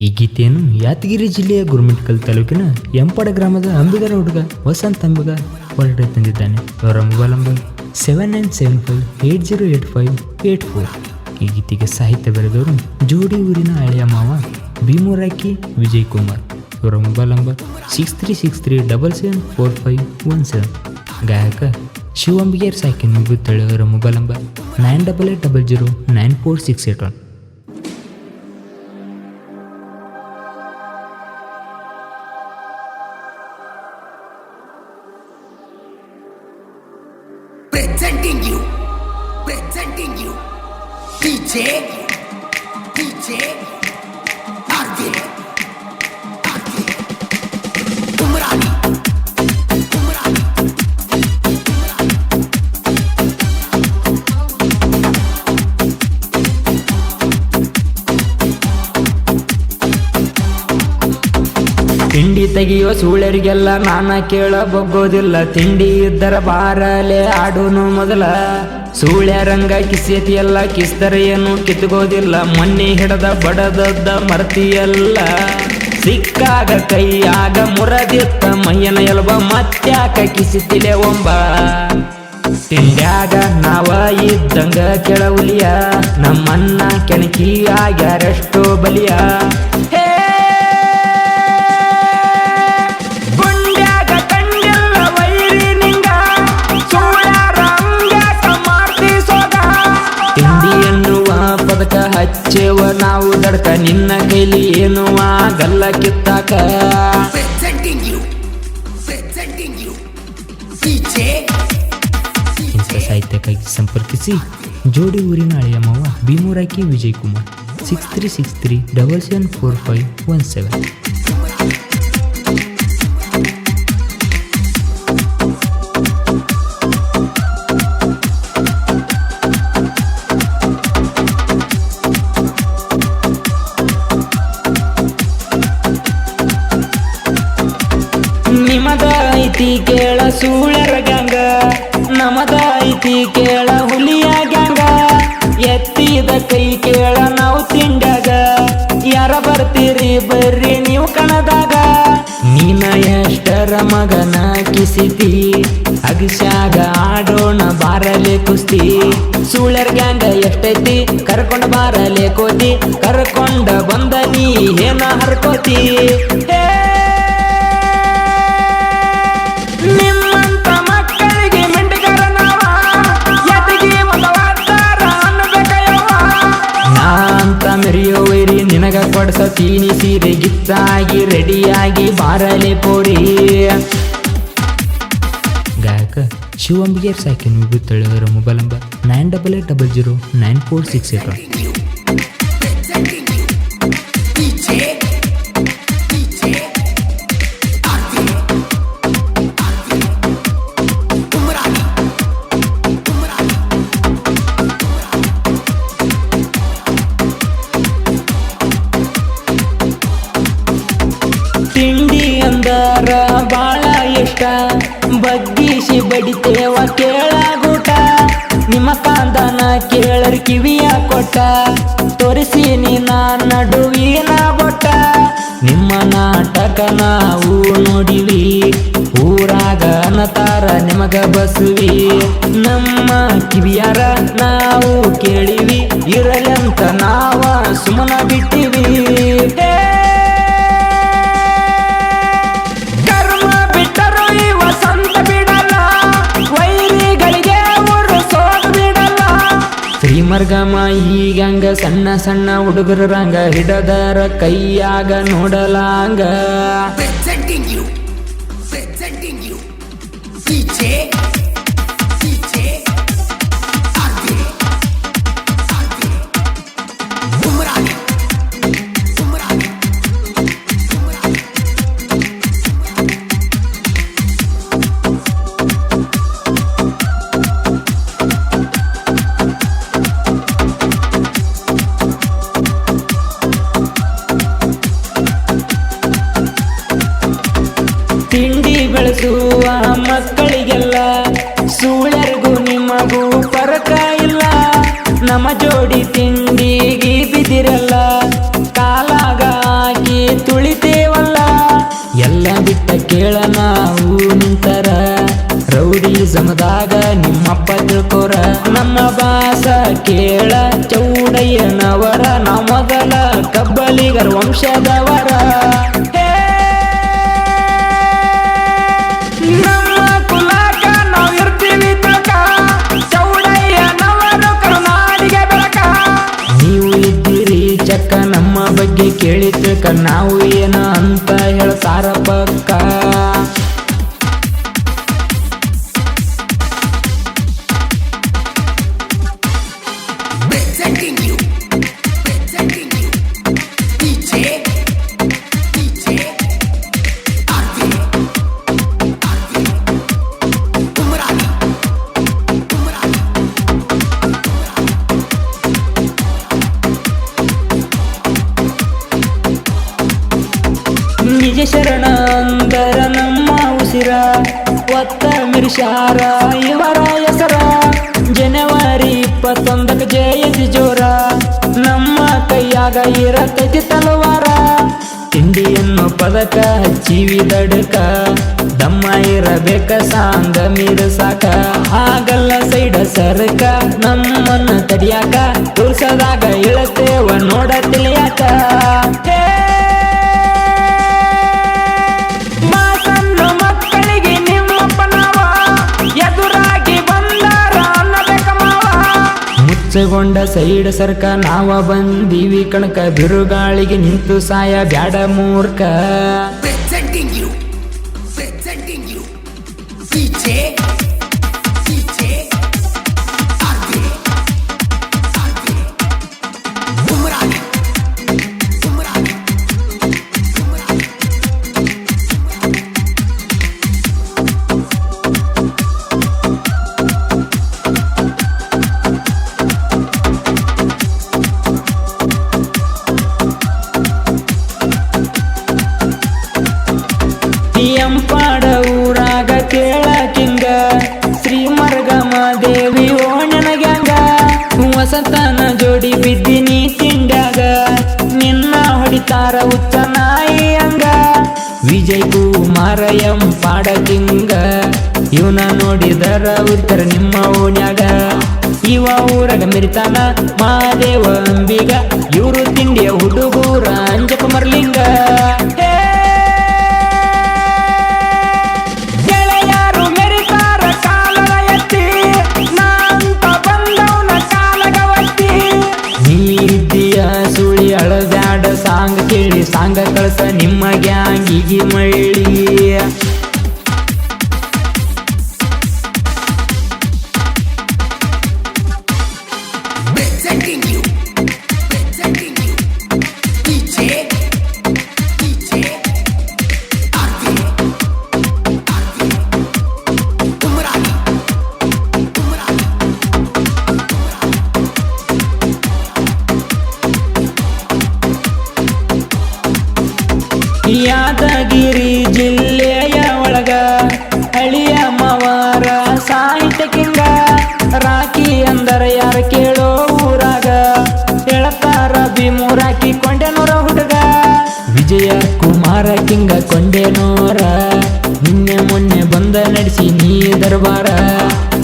ಈ ಗೀತೆಯನ್ನು ಯಾದಗಿರಿ ಜಿಲ್ಲೆಯ ಗುರುಮಿಟ್ಕಲ್ ತಾಲೂಕಿನ ಎಂಪಡ ಗ್ರಾಮದ ಅಂಬಿಗರ ಹುಡುಗ ವಸಂತ ಅಂಬಿಗ ಹೊರಗಡೆ ತಂದಿದ್ದಾನೆ. ಅವರ mobile number seven nine seven five eight zero eight five eight four ಈ ಗೀತೆಗೆ ಸಾಹಿತ್ಯ ಬರೆದವರು ಜೋಡಿ ಊರಿನ ಹಳೆಯ ಮಾವ ಭೀಮೂರಾಕಿ ವಿಜಯ್ ಕುಮಾರ್ ಇವರ mobile number six three six three double seven four five one seven ಗಾಯಕ ಶಿವಂಬಿಗೇರ್ ಸಾಕಿ ಮುಗುತ್ತಳೆ ಅವರ mobile number nine double eight double zero nine four six eight one presenting you, presenting you, DJ, DJ, ತಿಂಡಿ ತೆಗಿಯೋ ಸೂಳ್ಯರಿಗೆಲ್ಲ ನಾನ ಕೇಳ ಬಗ್ಗೋದಿಲ್ಲ ತಿಂಡಿ ಇದ್ದರ ಬಾರಲೆ ಆಡೋನು ಮೊದಲ. ಸೂಳ್ಯ ರಂಗ ಕಿಸೇತಿ ಎಲ್ಲ ಕಿಸ್ತರ ಏನು ಕಿತ್ಕೋದಿಲ್ಲ ಮೊನ್ನೆ ಹಿಡದ ಬಡದದ್ದ ಮರ್ತಿಯಲ್ಲ. ಸಿಕ್ಕಾಗ ಕೈಯಾಗ ಮುರದಿತ್ತ ಮೈಯನ ಎಲ್ಬ ಮತ್ತ್ಯಾಕ ಕಿಸಿತಿಲೆ ಒಂಬ. ತಿಂಡ್ಯಾಗ ನಾವ ಇದ್ದಂಗ ಕೆಳವುಲಿಯ ನಮ್ಮನ್ನ ಕೆಣಕಿ ಆಗ್ಯಾರೆಷ್ಟೋ ಬಲಿಯ. ಹಚ್ಚೇವ ನಾವು ದಡ್ಕ ನಿನ್ನ ಕೈಲಿ ಏನು ಆಗಲ್ಲ ಕಿತ್ತಾಕ. ಸಾಹಿತ್ಯಕ್ಕಾಗಿ ಸಂಪರ್ಕಿಸಿ ಜೋಡಿ ಊರಿನ ಅಳಿಯಮ್ಮವ ಮಾವ ಭೀಮೂರಾಕಿ Vijay Kumar six three six three double seven four five one seven ಐತಿ ಕೇಳ ಸೂಳರ ಗ್ಯಾಂಗ ನಮದ ಐತಿ ಕೇಳ ಹುಲಿಯ ಗ್ಯಾಂಗ. ಎತ್ತಿದ ಕೈ ಕೇಳ ನಾವು ತಿಂಡಾಗ ಯಾರ ಬರ್ತೀರಿ ಬರ್ರಿ ನೀವು ಕಣದಾಗ. ನೀನ ಎಷ್ಟರ ಮಗನ ಕಿಸಿತಿ ಅಗಸ್ಯಾಗ ಆಡೋಣ ಬಾರಲೆ ಕುಸ್ತಿ. ಸೂಳರ್ ಗ್ಯಾಂಗ ಎಷ್ಟೈತಿ, ಕರ್ಕೊಂಡ ಬಾರಲೆ ಕೋತಿ, ಕರ್ಕೊಂಡ ಬಂದ ನೀ ಏನ ಹರ್ಕೋತಿ? ನಿನಗ ಕೊಡ್ಸತೀನಿ ಸೀರೆ ಗಿತ್ತಾಗಿ, ರೆಡಿಯಾಗಿ ಬಾರಲೆ ಪೋರಿ ಗಾಯಕ ಶಿವಂಬಿಗೆ ಸಾಕಿನ ವಿಭೂತಳೆಯವರ mobile number nine double eight double zero nine four six eight ತಿಂಡಿ ಅಂದರ, ಬಾಳ ಇಷ್ಟ. ಬಗ್ಗಿಸಿ ಬಡಿತೇವ ಕೇಳಾಗೂಟ. ನಿಮ್ಮ ಕಾಂದನ ಕೇಳರ್ ಕಿವಿಯ ಕೊಟ್ಟ. ತೋರಿಸಿ ನೀನ ನಡುವಿನ ಬೊಟ್ಟ. ನಿಮ್ಮ ನಾಟಕ ನಾವು ನೋಡಿವಿ. ಊರಾಗ ನತಾರ ನಿಮಗ ಬಸುವಿ. ನಮ್ಮ ಕಿವಿಯಾರ ನಾವು ಕೇಳಿವಿ. ಇರಲಂತ ನಾವ ಸುಮನ ಬಿಟ್ಟಿವಿ. ಶ್ರೀಮರ್ಗಮ ಈಗಂಗ ಸಣ್ಣ ಸಣ್ಣ ಹುಡುಗರ ರಂಗ ಹಿಡದರ ಕೈಯಾಗ ನೋಡಲಾಂಗ. ನಮ್ಮ ಜೋಡಿ ತಿಂಡಿ ಬಿದಿರಲ್ಲ ಕಾಲಾಗ ತುಳಿತೇವಲ್ಲ. ಎಲ್ಲ ಬಿಟ್ಟ ಕೇಳ ನಾವು ನಿಂತರ. ರೌಡಿ ಸಮದಾಗ ನಿಮ್ಮಪ್ಪ ತಿಳ್ಕೊರ. ನಮ್ಮ ಬಾಸ ಕೇಳ ಚೌಡಯ್ಯನವರ ನಮಗಲ ಕಬ್ಬಲಿಗರ ವಂಶದ ಕೇಳಿ ನಿಜ ಶರಣ ಅಂದರ ನಮ್ಮ ಉಸಿರ. ಒತ್ತ ಮಿರ್ಷಾರ ಇವರ ಹೆಸರ. ಜನವರಿ ಇಪ್ಪತ್ತೊಂದಕ್ಕೆ ಜಯಂತಿ ಜೋರ ನಮ್ಮ ಕೈಯಾಗ ಇರತೈತಿ ತಲವಾರ. ತಿಂಡಿಯನ್ನು ಪದಕ ಜೀವಿ ದಡಕ. ದಮ್ಮ ಇರಬೇಕ, ಸಾಂಗ ಮೀರಸಾಕ. ಆಗಲ್ಲ ಸೈಡ ಸರ್ಕ, ನಮ್ಮನ್ನ ತಡಿಯಾಕ. ತುರ್ಸದಾಗ ಇಳತೇವ ನೋಡ ಮುಚ್ಚಗೊಂಡ ಸೈಡ್ ಸರ್ಕ ನಾವ ಬಂದೀವಿ ಕಣಕ ಬಿರುಗಾಳಿಗೆ ನಿಂತು ಸಾಯ ಬ್ಯಾಡ ಮೂರ್ಖ. ಹಂಗ ವಿಜಯ್ ಕುಮಾರ ಎಂ ಪಾಡಕಿಂಗ. ಇವನ ನೋಡಿದರ ಉತ್ತರ ನಿಮ್ಮ ಓಣ್ಯಾಗ. ಇವ ಊರಾಗ ಮಿರ್ತಾನ ಮಹಾದೇವ ಅಂಬಿಗ. ಇವರು ತಿಂಡಿಯ ಹುಡುಗೂರ ಅಂಜಪ್ಪ ಮರ್ಲಿಂಗ மகிமை. ಯಾದಗಿರಿ ಜಿಲ್ಲೆಯ ಒಳಗ ಹಳಿಯ ಮವಾರ ಸಾಹಿತ್ಯ ಕಿಂಗ ರಾಕಿ ಅಂದರ ಯಾರ ಕೇಳೋ ಊರಾಗ? ಹೇಳ್ತಾರ ಭೀಮೂರಾಕಿ ಕೊಂಡೆನೂರ ಹುಡುಗ. ವಿಜಯ ಕುಮಾರ ಕಿಂಗ ಕೊಂಡೆನೂರ. ನಿನ್ನೆ ಮೊನ್ನೆ ಬಂದ ನಡೆಸಿ ನೀ ದರ್ಬಾರ.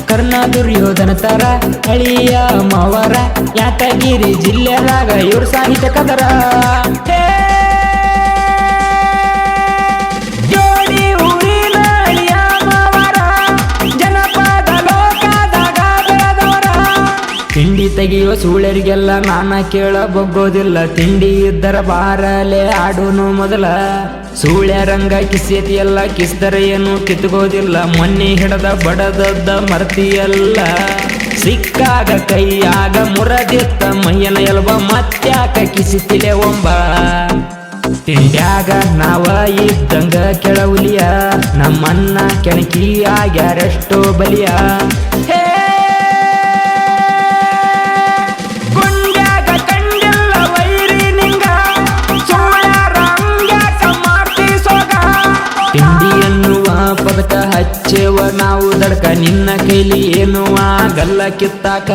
ಕರ್ಣ ದುರ್ಯೋಧನ ತರ ಹಳಿಯ ಮವರ ಯಾತಗಿರಿ ಜಿಲ್ಲೆದಾಗ ಇವ್ರ ಸಾಹಿತ್ಯ ಕದರ. ತೆಗೆಯುವ ಸೂಳ್ಯರಿಗೆಲ್ಲ ನಾನ ಕೇಳ ಬಗ್ಗೋದಿಲ್ಲ ತಿಂಡಿ ಇದ್ದರ ಬಾರಲೆ ಆಡೋನು ಮೊದಲ. ಸೂಳ್ಯ ರಂಗ ಕಿಸೇತಿ ಎಲ್ಲ ಕಿಸ್ದರ ಏನು ಕಿತ್ಕೋದಿಲ್ಲ ಮೊನ್ನೆ ಹಿಡದ ಬಡದದ್ದ ಮರ್ತಿಯಲ್ಲ. ಸಿಕ್ಕಾಗ ಕೈಯಾಗ ಮುರದಿತ್ತ, ಮೈಯನ ಎಲ್ಬ ಮತ್ತ್ಯಾಕ ಕಿಸಿತಿಲೆ ಒಂಬ. ತಿಂಡ್ಯಾಗ ನಾವ ಇದ್ದಂಗ ಕೆಳವುಲಿಯ ನಮ್ಮನ್ನ ಕೆಣಕಿ ಆಗ್ಯಾರೆಷ್ಟೋ ಬಲಿಯ. ನಾವು ದಡ್ಕ ನಿನ್ನ ಕೈಲಿ ಏನು ಆಗಲ್ಲ ಕಿತ್ತಾಕ?